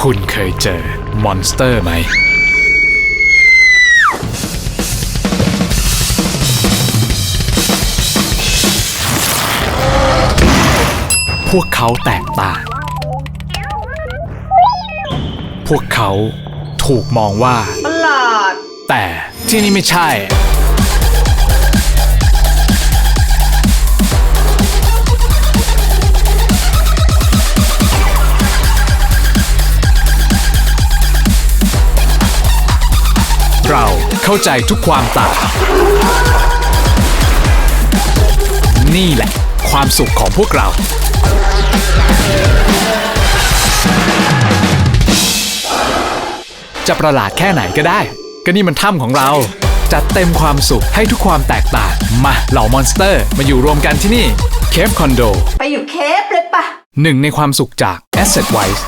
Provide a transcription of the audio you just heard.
คุณเคยเจอมอนสเตอร์ไหม พวกเขาแตกต่าง พวกเขาถูกมองว่า ประหลาด แต่ที่นี่ไม่ใช่ เราเข้าใจทุกความต่าง นี่แหละ ความสุขของพวกเรา จะประหลาดแค่ไหนก็ได้ ก็นี่มันถ้ำของเรา จัดเต็มความสุขให้ทุกความแตกต่าง มาเหล่ามอนสเตอร์ มาอยู่รวมกันที่นี่เคฟคอนโดไปอยู่เคปเลยปะหนึ่งในความสุขจาก Asset Wise